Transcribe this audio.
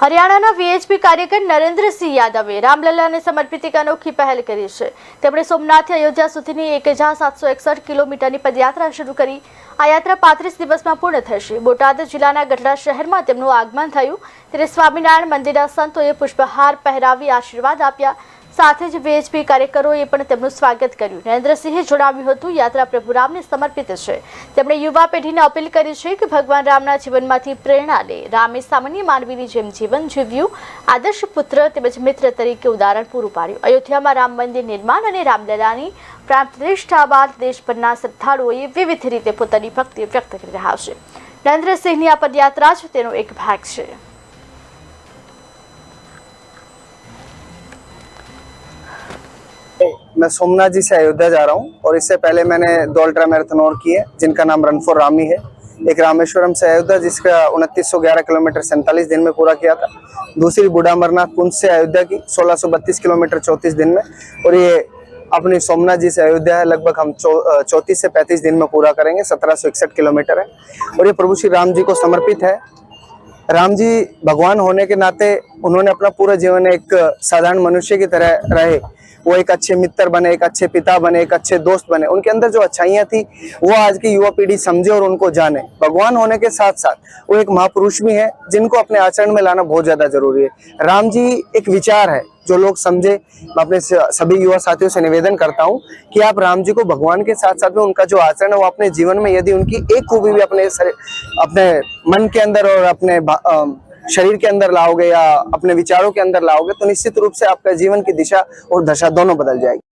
હરિયાણાના વીએચપી કાર્યકર નરેન્દ્રસિંહ યાદવે રામલલ્લાને સમર્પિત એક અનોખી પહેલ કરી છે. તેમણે સોમનાથથી અયોધ્યા સુધીની એક હજાર સાતસો એકસઠ કિલોમીટરની પદયાત્રા શરૂ કરી. આ યાત્રા પાંત્રીસ દિવસમાં પૂર્ણ થશે. બોટાદ જિલ્લાના ગઢડા શહેરમાં તેમનું આગમન થયું. ત્યારે સ્વામિનારાયણ મંદિરના સંતોએ પુષ્પહાર પહેરાવી આશીર્વાદ આપ્યા. સાથે જ વીએચપી કાર્યકરોએ પણ તેમનું સ્વાગત કર્યું. નરેન્દ્રસિંહે જણાવ્યું હતું. યાત્રા પ્રભુ રામને સમર્પિત છે. તેમણે યુવા પેઢીને અપીલ કરી છે કે ભગવાન રામના જીવનમાંથી પ્રેરણા લે. રામે સામાન્ય માનવીની જેમ જીવન જીવ્યું. આદર્શ પુત્ર તેમજ મિત્ર તરીકે ઉદાહરણ પૂરું પાડ્યું. અયોધ્યામાં રામ મંદિર નિર્માણ અને રામલલાની પ્રાણ પ્રતિષ્ઠા બાદ દેશભરના શ્રદ્ધાળુઓએ વિવિધ રીતે પોતાની ભક્તિ વ્યક્ત કરી રહ્યા છે. નરેન્દ્રસિંહની આ પદયાત્રા જ તેનો એક ભાગ છે. मैं सोमनाथ जी से अयोध्या जा रहा हूँ और इससे पहले मैंने दो अल्ट्रा मैराथन और की है जिनका नाम रन फॉर रामी है। एक रामेश्वरम से अयोध्या, जिसका उनतीस किलोमीटर सैंतालीस दिन में पूरा किया था। दूसरी बूढ़ा अमरनाथ कुंज से अयोध्या की, सोलह किलोमीटर चौंतीस दिन में। और ये अपनी सोमनाथ जी से अयोध्या है, लगभग हम चौंतीस से पैंतीस दिन में पूरा करेंगे, सत्रह सौ इकसठ किलोमीटर है। और ये प्रभु श्री राम जी को समर्पित है। राम जी भगवान होने के नाते उन्होंने अपना पूरा जीवन एक साधारण मनुष्य की तरह रहे। वो एक अच्छे मित्र बने, एक अच्छे पिता बने, एक अच्छे दोस्त बने। उनके अंदर जो अच्छाइयाँ थी, वो आज की युवा पीढ़ी समझे और उनको जाने। भगवान होने के साथ साथ वो एक महापुरुष भी है, जिनको अपने आचरण में लाना बहुत ज़्यादा ज़रूरी है। राम जी, एक विचार है। जो लोग समझे, मैं अपने सभी युवा साथियों से निवेदन करता हूँ कि आप राम जी को भगवान के साथ साथ में उनका जो आचरण है वो अपने जीवन में यदि उनकी एक खूबी भी अपने अपने मन के अंदर और अपने शरीर के अंदर लाओगे या अपने विचारों के अंदर लाओगे तो निश्चित रूप से आपका जीवन की दिशा और दशा दोनों बदल जाएगी।